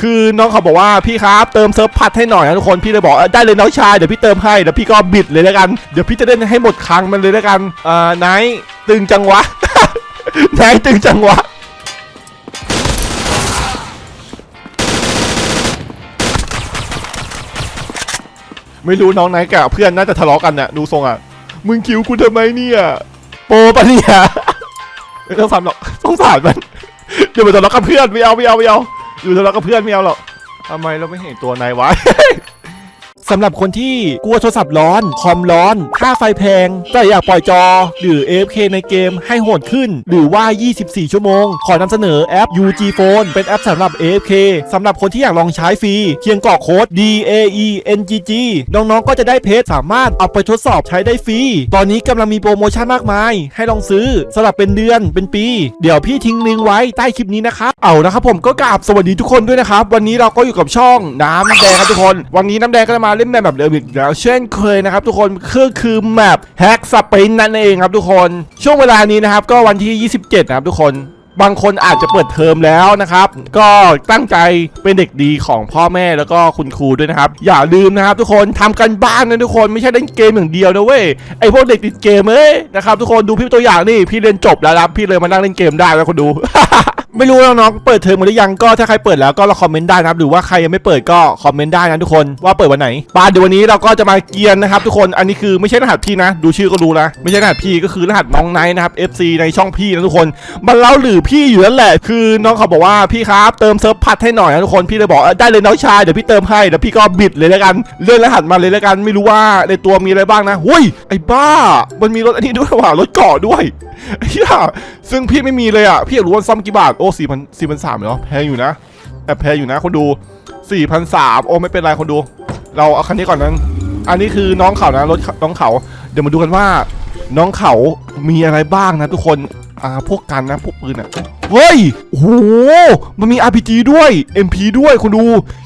คือน้องเขาบอกว่าพี่ครับเติมเซิร์ฟพัดให้หน่อยนะทุกคนพี่เลยบอกได้เลยน้องชายเดี๋ยวพี่เติมให้เดี๋ยวพี่ก็บิดเลยแล้วกันเดี๋ยวพี่จะเล่นให้หมดครั้งมันเลยแล้วกันเอ่อไนท์ตึงจังวะไนท์ตึงจังวะไม่รู้น้องไนท์กับเพื่อนน่าจะทะเลาะกันเนี่ยดูทรงอะมึงคิวกูทำไมเนี่ยโปปะเนี่ยไม่ต้องทำหรอกสงสารมันเดี๋ยวมันทะเลาะกับเพื่อนไม่เอาไม่เอาไม่เอา อยู่ทะเลาะกับเพื่อนไม่เอาหรอกทำไมเราไม่เห็นตัวนายวะ สำหรับคนที่กลัวโทรศัพท์ร้อน คอมร้อน ค่าไฟแพง แต่อยากปล่อยจอ หรือ AFK ในเกมให้โหดขึ้น หรือว่า 24 ชั่วโมง ขอนำเสนอแอป UG Phone เป็นแอปสำหรับ AFK สำหรับคนที่อยากลองใช้ฟรีเพียงกรอกโค้ด DAENGG น้องๆ ก็จะได้เพจสามารถเอาไปทดสอบใช้ได้ฟรี ตอนนี้กำลังมีโปรโมชั่นมากมาย ให้ลองซื้อสำหรับเป็นเดือนเป็นปี เดี๋ยวพี่ทิ้งลิงก์ไว้ใต้คลิปนี้นะครับ เอานะครับผมก็กราบสวัสดีทุกคนด้วยนะครับ วันนี้เราก็อยู่กับช่องน้ำแดงครับทุกคน วันนี้น้ำแดงก็จะมาเล่นแบบเดิมอีกแล้ว เช่นเคยนะครับทุกคนคือคือแมปแฮกสปรินนั่นเองครับทุกคน ช่วงเวลานี้นะครับก็วันที่ 27 นะครับทุกคน บางคนอาจจะเปิดเทอมแล้วนะครับ ก็ตั้งใจเป็นเด็กดีของพ่อแม่แล้วก็คุณครูด้วยนะครับ อย่าลืมนะครับ ทุกคนทำกันบ้านนะทุกคนไม่ใช่เล่นเกมอย่างเดียวนะเว้ยไอพวกเด็กติดเกมเอ้ยนะครับทุกคนดูพี่ตัวอย่างนี่พี่เรียนจบแล้วครับพี่เลยมานั่งเล่นเกมได้แล้วคนดูไม่รู้น้องๆเปิดเทอมหรือยังก็ถ้าใครเปิดแล้วก็เราคอมเมนต์ได้นะครับหรือว่าใครยังไม่เปิดก็คอมเมนต์ได้นะทุกคนว่าเปิดวันไหนปาเดี๋ยววันนี้เราก็จะมาเกียนนะครับ ทุกคนอันนี้คือไม่ใช่รหัสพี่นะ ดูชื่อก็รู้นะไม่ใช่รหัสพี่ก็คือรหัสน้องไนท์นะครับ FC ในช่องพี่นะทุกคนมันเล่าหรือพี่อยู่นั่นแหละ คือน้องเขาบอกว่าพี่ครับเติมเซิร์ฟพัดให้หน่อยนะทุกคนพี่เลยบอกได้เลยน้องชายเดี๋ยวพี่เติมให้เดี๋ยวพี่ก็บิดเลยแล้วกันเลื่อนรหัสมาเลยแล้วกันไม่รู้ว่าในตัวมีอะไรบ้างนะหุ้ยไอ้บ้า มันมีรถอันนี้ด้วยว่ะรถเกาะด้วยเฮียซึ่งพี่ไม่มีเลยอะพี่อยากรู้ว่าซ่อมกี่บาทโอ้สี่พันสี่พันสามเนาะแพงอยู่นะแอบแพงอยู่นะคนดูสี่พันสามโอ้ไม่เป็นไรคนดู เราเอาคันนี้ก่อนนั้น อันนี้คือน้องเขานะรถน้องเขา เดี๋ยวมาดูกันว่าน้องเขามีอะไรบ้างนะทุกคน อ่าพวกกันนะพวกปืนอะเฮ้ยโอ้โหมันมี RPG ด้วย MP ด้วยคนดู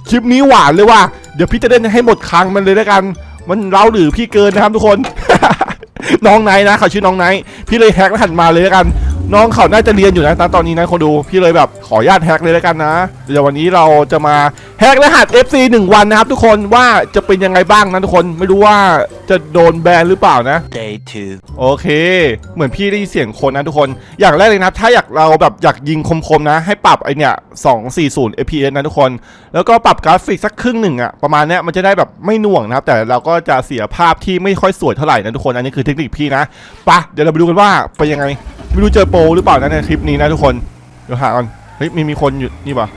คลิปนี้หวานเลยว่ะเดี๋ยวพี่จะเล่นให้หมดครั้งมันเลยแล้วกัน มันเล่าหรือพี่เกินนะครับทุกคน น้องไนท์นะเขาชื่อน้องไนท์พี่เลยแฮกรหัสมาเลยแล้วกัน น้องเขาน่าจะเรียนอยู่นะตอนนี้นะคนดูพี่เลยแบบขออนุญาตแฮกเลยแล้วกันนะ เดี๋ยววันนี้เราจะมาแฮกรหัส FC 1 วันนะครับทุกคนว่าจะเป็นยังไงบ้างนะทุกคนไม่รู้ว่าจะโดนแบนหรือเปล่านะ Day 2. โอเค เหมือนพี่ได้ยินเสียงคนนะทุกคน อย่างแรกเลยนะถ้าอยากเราแบบอยากยิงคมๆนะ ให้ปรับไอเนี่ย240 fps นะทุกคน แล้วก็ปรับกราฟิกสักครึ่งหนึ่งอะประมาณเนี้ยมันจะได้แบบไม่หน่วงนะครับ แต่เราก็จะเสียภาพที่ไม่ค่อยสวยเท่าไหร่นะทุกคนอันนี้คือเทคนิคพี่นะไปะเดี๋ยวเราไปดูกันว่าไปนยังไง ไม่รู้เจอโปรหรือเปล่านะในคลิปนี้นะทุกคน เดี๋ยวหาก่อน เฮ้ยมีมีคนอยู่นี่ปะ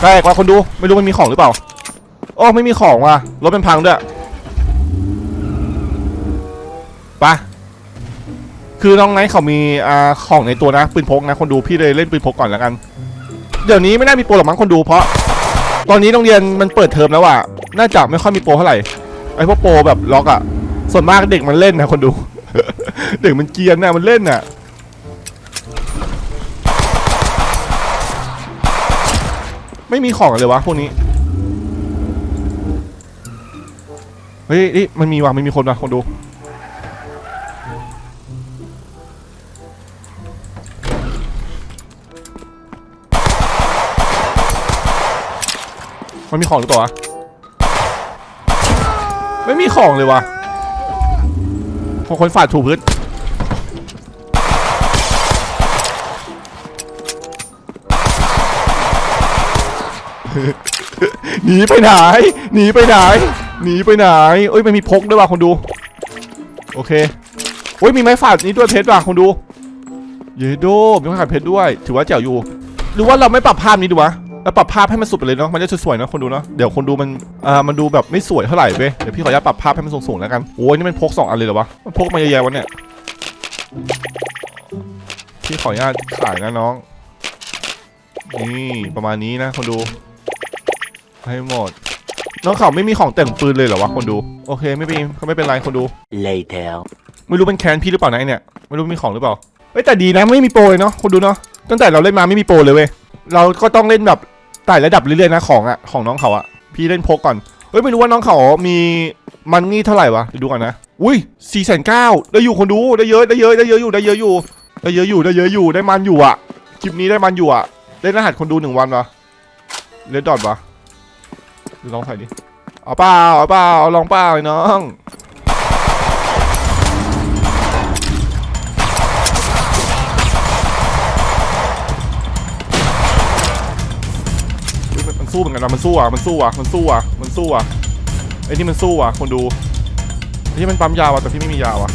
ใกล้กว่าคนดูไม่รู้มันมีของหรือเปล่า โอ้ไม่มีของว่ะรถเป็นพังด้วยไปะคือน้องไนท์เขามีอ่าของในตัวนะปืนพกนะคนดูพี่เลยเล่นปืนพกก่อนแล้วกัน เดี๋ยวนี้ไม่น่ามีโปรหรอกมั้งคนดูเพราะ ตอนนี้โรงเรียนมันเปิดเทอมแล้วอะน่าจะไม่ค่อยมีโปรเท่าไหร่ไอพวกโปรแบบล็อกอะ ส่วนมากเด็กมันเล่นนะคนดู เด็กมันเกียนนะมันเล่นน่ะไม่มีของเลยวะพวกนี้เฮ้ยนี่มันมีว่ะมันมีคนว่ะคนดู มันมีของหรือเปล่าวะไม่มีของเลยวะ พอคนฝาดถูพื้นหนีไปไหนหนีไปไหนหนีไปไหนเอ้ยมันมีพกด้วยว่ะคนดู โอเคโอ้ยมีไม้ฝาดนี้ด้วยเพชรว่ะคนดู เยโดมีไม้ฝาดเพชรด้วย ถือว่าแจ๋วอยู่หรือว่าเราไม่ปรับภาพนี้ดูวะ เราปรับภาพให้มันสุดไปเลยเนาะมันจะสวยๆเนาะคนดูเนาะเดี๋ยวคนดูมันอ่ามันดูแบบไม่สวยเท่าไหร่เว้ยเดี๋ยวพี่ขออนุญาตปรับภาพให้มันสูงๆแล้วกันโอ้ยนี่มันพกสองอันเลยเหรอวะมันพกมาเยอะแยะวะเนี่ยพี่ขออนุญาตขายนะน้อง นี่ประมาณนี้นะคนดูให้หมดน้องเขาไม่มีของแต่งปืนเลยเหรอวะคนดูโอเคไม่เป็นก็ไม่เป็นไรคนดู Later. ไม่รู้เป็นแคนพี่หรือเปล่านะไอ้เนี่ยไม่รู้มีของหรือเปล่าเฮ้ยแต่ดีนะไม่มีโปรเลยเนาะคนดูเนาะตั้งแต่เราเล่นมาไม่มีโปรเลยเว้ยเราก็ต้องเล่นแบบ ไต่ระดับเรื่อยๆนะของอะของน้องเขาอะพี่เล่นพกก่อนเฮ้ยไม่รู้ว่าน้องเขามีมันนี่เท่าไหร่วะเดี๋ยวดูก่อนนะอุ้ยสี่แสนเก้าได้อยู่คนดูได้เยอะได้เยอะได้เยอะอยู่ได้เยอะอยู่ได้เยอะอยู่ได้เยอะอยู่ได้มันอยู่อะคลิปนี้ได้มันอยู่อะได้รหัสคนดูหนึ่งวันวะเลดดอทวะลองใส่ดิเอาเปล่าเอาเปล่าเอาลองเปล่าไอ้น้อง สู้เหมือนกันนะมันสู้อะมันสู้อะมันสู้อะมันสู้อะไอ้นี่มันสู้อะคนดูไอ้ที่มันปั๊มยาวอะแต่ที่ไม่มียาวอะ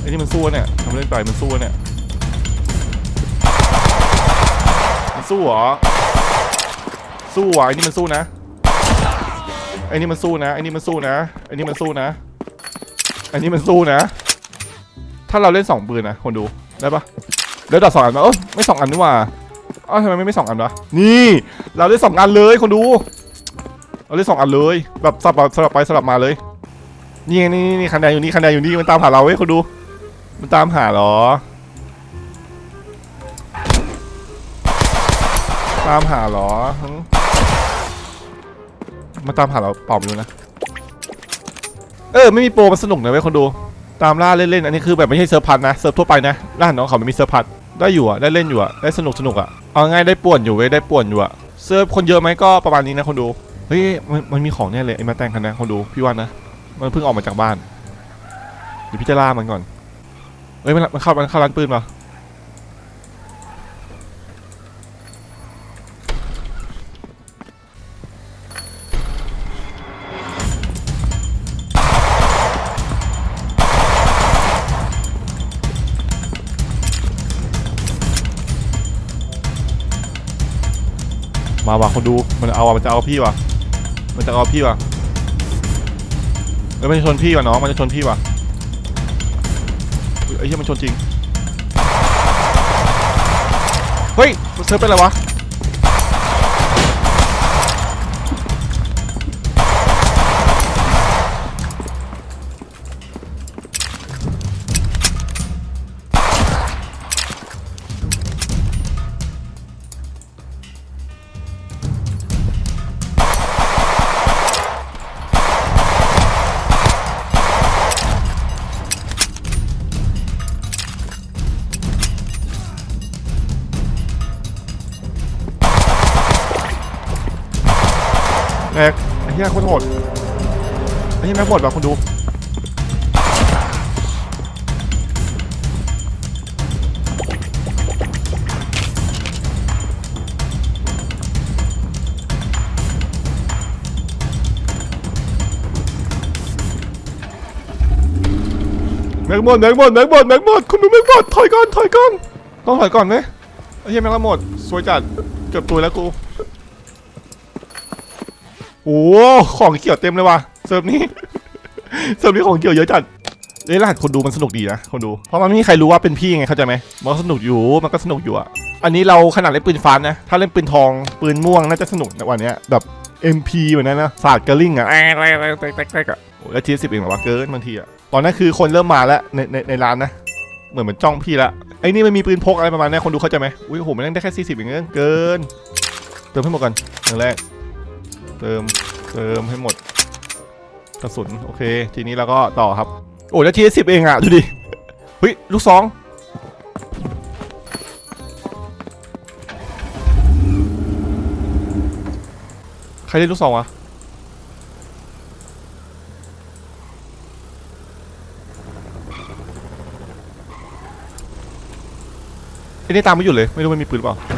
ไอ้นี่มันสู้เนี่ยทำเล่นไปมันสู้เนี่ยมันสู้เหรอสู้อะไอ้นี่มันสู้นะไอ้นี่มันสู้นะไอ้นี่มันสู้นะไอ้นี่มันสู้นะไอ้นี่มันสู้นะ ถ้าเราเล่นสองปืนนะคนดูได้ปะแล้วดอทสองอันมาเออไม่สองอันนี่ว่า อ้าวทำไมไม่ไม่สองอันวะนี่ เราเล่นสองอันเลยคนดู เราเล่นสองอันเลยแบบสลับสลับไปสลับมาเลย นี่นี่นี่คะแนนอยู่นี่คะแนนอยู่นี่มันตามหาเราเว้ยคนดู มันตามหาเหรอ ตามหาเหรอมาตามหาเราเปล่าไม่รู้นะ เออ ไม่มีโปรมันสนุกนะเว้ยคนดู ตามล่าเล่นๆ อันนี้คือแบบไม่ใช่เซิร์ฟพันนะ เซิร์ฟทั่วไปนะ ล่าน้องเขาไม่มีเซิร์ฟพันได้อยู่อะได้เล่นอยู่อะได้สนุกสนุกอะ เอาง่ายได้ป่วนอยู่เว้ยได้ป่วนอยู่อะเซิร์ฟคนเยอะไหมก็ประมาณนี้นะคนดูเฮ้ยมันมันมีของแน่เลยไอ้มาแต่งคันนะคนดูพี่ว่านะมันเพิ่งออกมาจากบ้านเดี๋ยวพี่จะล่ามันก่อนเฮ้ยมันมันเข้ามันเข้าร้านปืนมา มาว่ะคนดูมันเอาว่ะมันจะเอาพี่ว่ะ มันจะเอาพี่ว่ะเอ้ยมันจะชนพี่ว่ะน้องมันจะชนพี่ว่ะเฮ้ยไอ้เหี้ยมันชนจริง เฮ้ยเซิร์ฟเป็นอะไรวะ ยโคตรโหดไอ้เหี้ยแม็กหมดว่ะคุณดูแม็กหมดแม็กหมดแม็กหมดแม็กหมดคุณดูแม็กหมดถอยก่อนถอยก่อนต้องถอยก่อนไหมไอ้เหี้ยแม็กละหมดสวยจัดเกือบตุยแล้วกู โอ้โหของเขียวเต็มเลยว่ะเซิร์ฟนี้ เซิร์ฟนี้ของเขียวเยอะจัดเล่นรหัสคนดูมันสนุกดีนะคนดู เพราะมันไม่มีใครรู้ว่าเป็นพี่ไงเข้าใจไหมมันก็สนุกอยู่มันก็สนุกอยู่อะอันนี้เราขนาดเล่นปืนฟ้านะ ถ้าเล่นปืนทองปืนม่วงน่าจะสนุกในวันนี้แบบ MP เหมือนนั้นนะศาสตร์กร์ลิงอะแอ๊ะแอ๊ะแอ๊ะแอ๊ะแอ๊ะแอ๊ะอะโอ้แล้วทีสิบเองหรอวะเกินบางทีอะตอนนั้นคือคนเริ่มมาแล้วในในในร้านนะ เหมือนเหมือนจ้องพี่ละไอ้นี่มันมีปืนพกอะไรประมาณนี้คนดูเข้าใจไหมอุ้ยโอ้โหมันได้แค่สี่สิบเองเกินเติมให้หมดก่อนอย่างแรก เติมเติมให้หมดกระสุนโอเค ทีนี้เราก็ต่อครับ โอ้แล้วทีสิบเองอะดูดิเฮ้ยลูกสองใครเล่นลูกสองวะไอ้นี่ตามไม่หยุดเลยไม่รู้มันมีปืนหรือเปล่า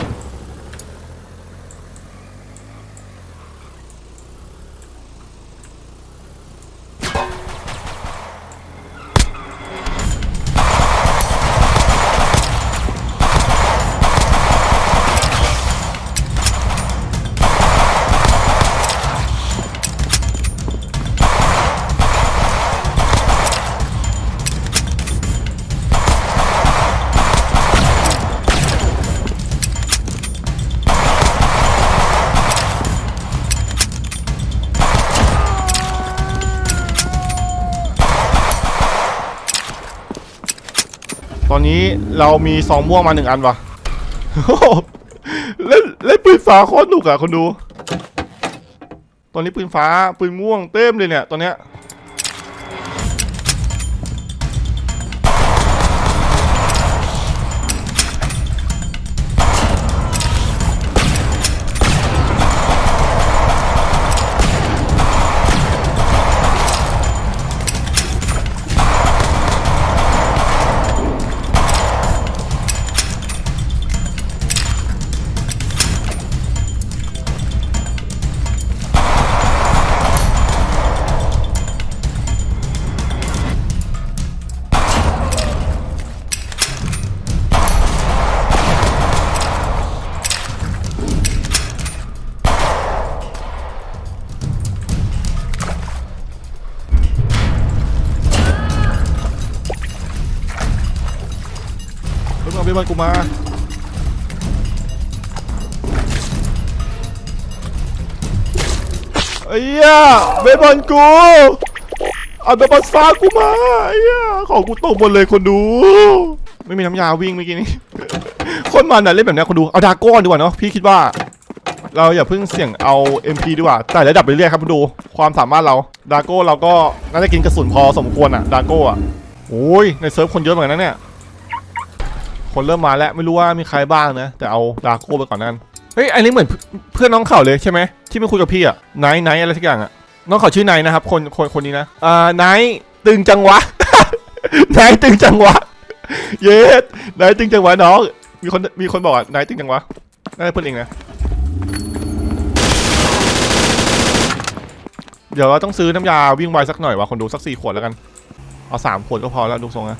ตอนนี้เรามีซองม่วงมาหนึ่งอันวะเล่นเล่นปืนฟ้าโคตรหนุกอะคนดู ตอนนี้ปืนฟ้าปืนม่วงเต็มเลยเนี่ยตอนเนี้ย บอลกูมาไอ้เหี้ยเบบอลกูเอาเบสบอลฟ้ากูมาไอ้เหี้ยของกูตกหมดเลยคนดู ไม่มีน้ำยาวิ่งเมื่อกี้นี้คนมันอะเล่นแบบนี้คนดูเอาดาก้อนดีกว่าเนาะพี่คิดว่า เราอย่าเพิ่งเสี่ยงเอา MP ดีกว่าแต่ระดับไปเรื่อยๆครับคุณดูความสามารถเราดาโก้เราก็น่าจะกินกระสุนพอสมควรอะดาโก้อะโอ้ยในเซิร์ฟคนเยอะเหมือนกันนะเนี่ย คนเริ่มมาแล้วไม่รู้ว่ามีใครบ้างนะ แต่เอาดาโก้ไปก่อนนั้นเฮ้ยอันนี้เหมือนเพื่อนน้องเขาเลยใช่ไหมที่ไมาคุยกับพี่อะไนท์ไนท์อะไรสักอย่างอะน้องเขาชื่อไนท์นะครับคนคนคนนี้นะอ่าไนท์ตึงจังวะไนท์ตึงจังวะเย็ดไนท์ตึงจังวะน้องมีคนมีคนบอกอะไนท์ตึงจังวะน่าจะเพื่อนเองนะเดี๋ยวเราต้องซื้อน้ำยาวิ่งไวสักหน่อยว่ะคนดูสักสี่ขวดแล้วกัน เอาสามขวดก็พอแล้วดูทรงนะ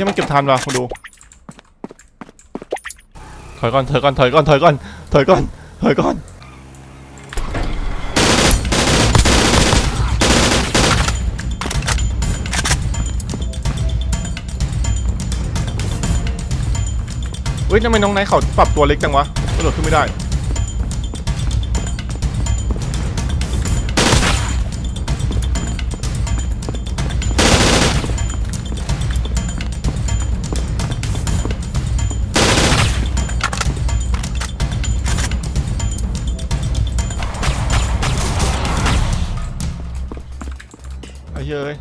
ไม่ใช่มันเก็บทันวะคนดูถอยก่อนถอยก่อนถอยก่อนถอยก่อนถอยก่อนถอยก่อนเฮ้ยทำไมน้องไนท์เขาปรับตัวเล็กจังวะกระโดดขึ้นไม่ได้ เฮ้ย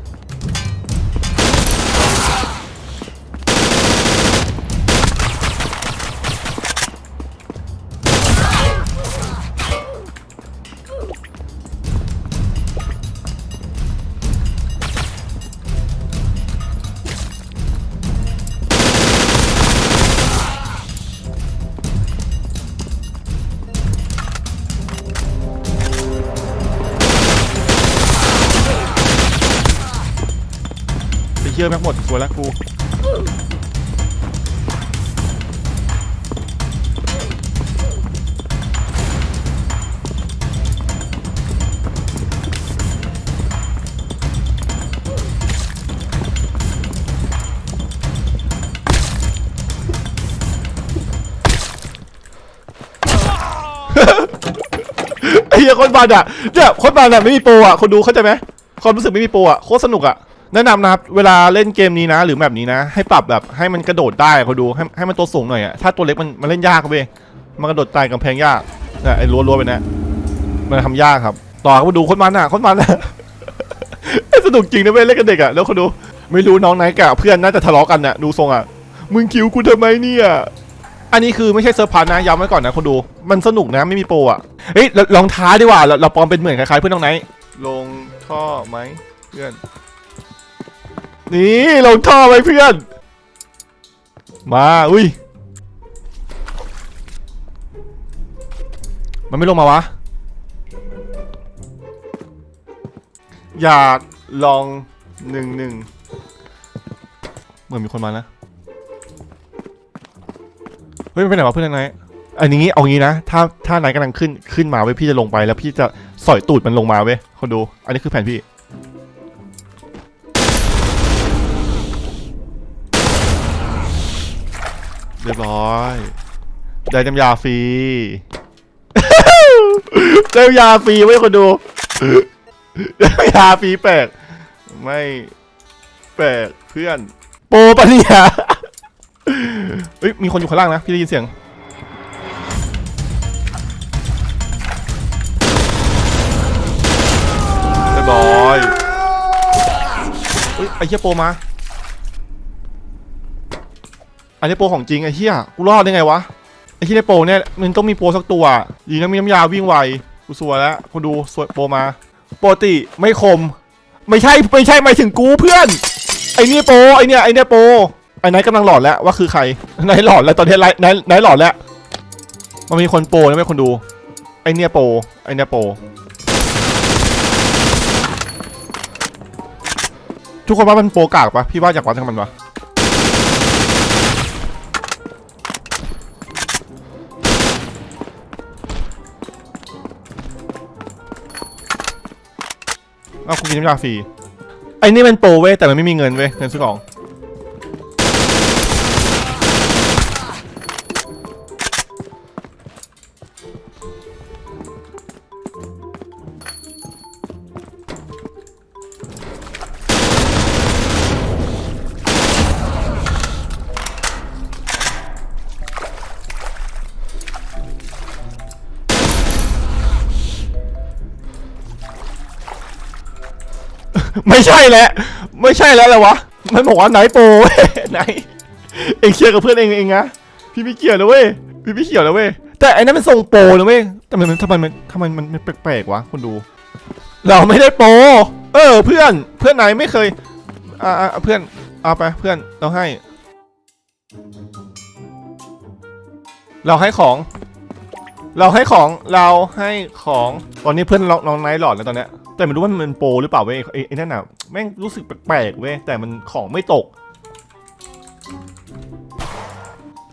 กหมดสวแล้วกูไอ้เหี้ยคนบันอะเนี่ยคนบันอะไม่มีโปรอะคนดูเข้าใจไหมความรู้สึกไม่มีโปรอะโคตรสนุกอะ แนะนำนะครับ เวลาเล่นเกมนี้นะ หรือแบบนี้นะ ให้ปรับแบบให้มันกระโดดได้เขาดูให้ให้มันตัวสูงหน่อยอะถ้าตัวเล็กมันมันเล่นยากเว้ยมันกระโดดตายกำแพงยากนี่ยไอ้รั้วๆไปนะมันทำยากครับ ต่อเขาดูคนมันอะคนมันอะสนุกจริงนะเว้ยเล่นกับเด็กอะแล้วเขาดูไม่รู้น้องไหนกับเพื่อนน่าจะทะเลาะกันน่ะดูทรงอะมึงคิวกูทำไมเนี่ยอันนี้คือไม่ใช่เซอร์พานะย้ำไว้ก่อนนะคนดู มันสนุกนะไม่มีโปรอะเฮ้ยลองท้าดีกว่าเราเราปลอมเป็นเหมือนคล้ายๆเพื่อนน้องไหนลงท่อไหมเพื่อน นี่ลงท่อไว้เพื่อน มาอุ้ยมันไม่ลงมาวะ อยากลองหนึ่งหนึ่งเหมือนมีคนมานะ เฮ้ยมันไปไหนวะเพื่อนนายอันนี้เอางี้นะ ถ้าถ้านายกำลังขึ้นขึ้นมาเว้ยพี่จะลงไปแล้วพี่จะสอยตูดมันลงมาเว้ยคนดู อันนี้คือแผนพี่ รียบร้อย ได้น้ำยาฟรี ได้น้ำยาฟรีไว้คนดู ได้น้ำยาฟรีแปลก ไม่แปลกเพื่อน โปรปะเนี่ยเฮ้ยมีคนอยู่ข้างล่างนะ พี่ได้ยินเสียงเรียบร้อยเฮ้ยไอ้เหี้ยโปรมา อันนี้โปรของจริงไอ้เหี้ยกูรอดได้ไงวะไอ้ที่ในโปรเนี่ยมันต้องมีโปรสักตัวยิงแล้วมีน้ำยาวิ่งไวกูสวยแล้วคนดูสวยโปรมาปกติไม่คม ไม่ใช่ไม่ใช่หมายถึงกูเพื่อนไอ้นี่โปรไอ้เนี่ยไอ้เนี่ยโปรไอ้ไหนกำลังหลอดแล้วว่าคือใครไหนหลอดแล้วตอนนี้ไนไหนไหนหลอดแล้วมันมีคนโปรนะไม่คนดูไอ้เนี่ยโปรไอ้เนี่ยโปรทุกคนว่ามันโปรกากปะพี่ว่าอยากวัดกับมันปะ เอาคุณกินน้ำยาฟรีไอ้นี่มันโปรเว้ยแต่มันไม่มีเงินเว้ยเงินซื้อของ ไม่ใช่แล้วไม่ใช่แล้วเลยวะมันบอกว่าไหนโปรเว้ยไหนเองเคลียร์กับเพื่อนเองเองนะพี่ไม่เกี่ยวนะเว้ยพี่ไม่เกี่ยวนะเว้ยแต่ไอ้นั่นมันทรงโปรนะเว้ยแต่มันทำไมมันทำไมมันแปลกๆวะคุณดู เราไม่ได้โปรเออเพื่อนเพื่อนไหนไม่เคยอ่าอ่าเพื่อนเอาไปเพื่อนเราให้ เราให้ของ เราให้ของเราให้ของตอนนี้เพื่อนน้องไนท์หลอดแล้วตอนเนี้ย แต่ไม่รู้ว่ามันโปรหรือเปล่าเว้ยไอ้ไอ้นั่นน่ะแม่งรู้สึกแปลกๆเว้ยแต่มันของไม่ตก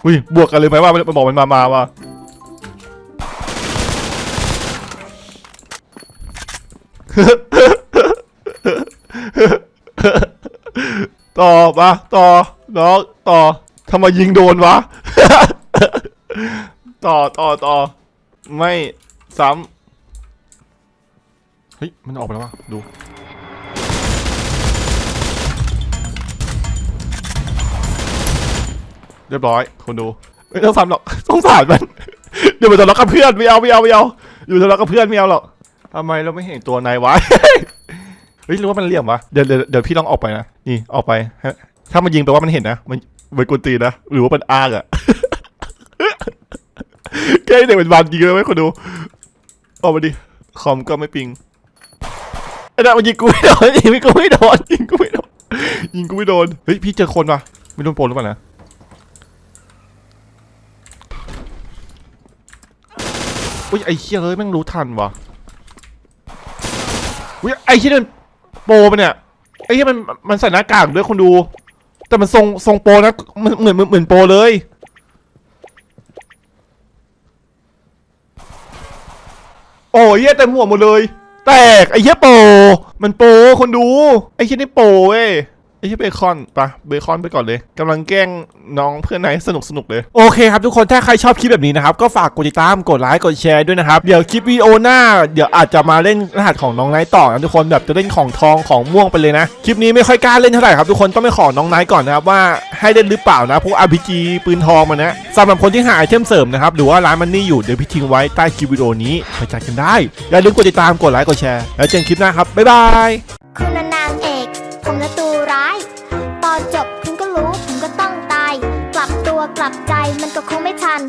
อุ้ยบวกกันเลยไหมว่ามันบอกมันมามาว่าต่อมาต่อน้องต่อทำไมยิงโดนวะ ต่อต่อต่อไม่ซ้ำ เฮ้ย มันออกไปแล้ววะดู เรียบร้อยคนดูไม่ต้องซ้ำหรอกสงสารมัน เดี๋ยวมันจะล็อกกับเพื่อนไม่เอาไม่เอาไม่เอาอยู่ทะเลาะกับเพื่อนไม่เอาหรอกทำไมเราไม่เห็นตัวนายวะเฮ้ยหรือว่ามันเหลี่ยมวะเดี๋ยวเดี๋ยวเดี๋ยวพี่ลองออกไปนะนี่ออกไปฮถ้ามันยิงแปลว่ามันเห็นนะ มันมันกวนตีนนะหรือว่ามันอ้างอะแค่เด็กเป็นบานยิงเลยไหมคนดูออกมาดิคอมก็ไม่ปิง ไอ้นั่นมันยิงกูไม่โดนยิงกูไม่โดนยิงกูไม่โดนยิงกูไม่โดนเฮ้ยพี่เจอคนปะไม่โดนโปนหรือเปล่านะอุ้ยไอ้เชี่ยเอ้ยแม่งรู้ทันวะอุ้ยไอ้เชี่ยนี่มันโปรปเนี่ยไอ้เชี่ยมันมันใส่หน้ากากด้วยคนดู แต่มันทรงทรงโปนะมันเหมือนเหมือนโปเลยโอ้ยเหี้ยเต็มหัวหมดเลย แตกไอ้เหี้ยโป มันโปคนดู ไอ้เหี้ยนี่โปเว้ย ไอ้เหี้ยเบคอนปะเบคอนไปก่อนเลยกำลังแกล้งน้องเพื่อนไหนสนุกสนุกเลย โอเคครับทุกคนถ้าใครชอบคลิปแบบนี้นะครับ ก็ฝากกดติดตามกดไลค์กดแชร์ด้วยนะครับ เดี๋ยวคลิปวิดีโอหน้า เดี๋ยวอาจจะมาเล่นรหัสของน้องไนท์ต่อนะทุกคนแบบจะเล่นของทองของม่วงไปเลยนะ คลิปนี้ไม่ค่อยกล้าเล่นเท่าไหร่ครับทุกคนต้องไปขอน้องไนท์ก่อนนะครับว่าให้เล่นหรือเปล่านะพวก RPG ปืนทองมันนะสำหรับคนที่หาไอเทมเสริมนะครับหรือว่าร้านมันนี่อยู่เดี๋ยวพี่ทิ้งไว้ใต้คลิปวิดีโอนี้ไปจัดกันได้อย่าลืมกดติดตามกดไลค์กดแชร์แล้วเจอกันคลิปหน้าครับบ๊ายบาย ก็คงไม่ทัน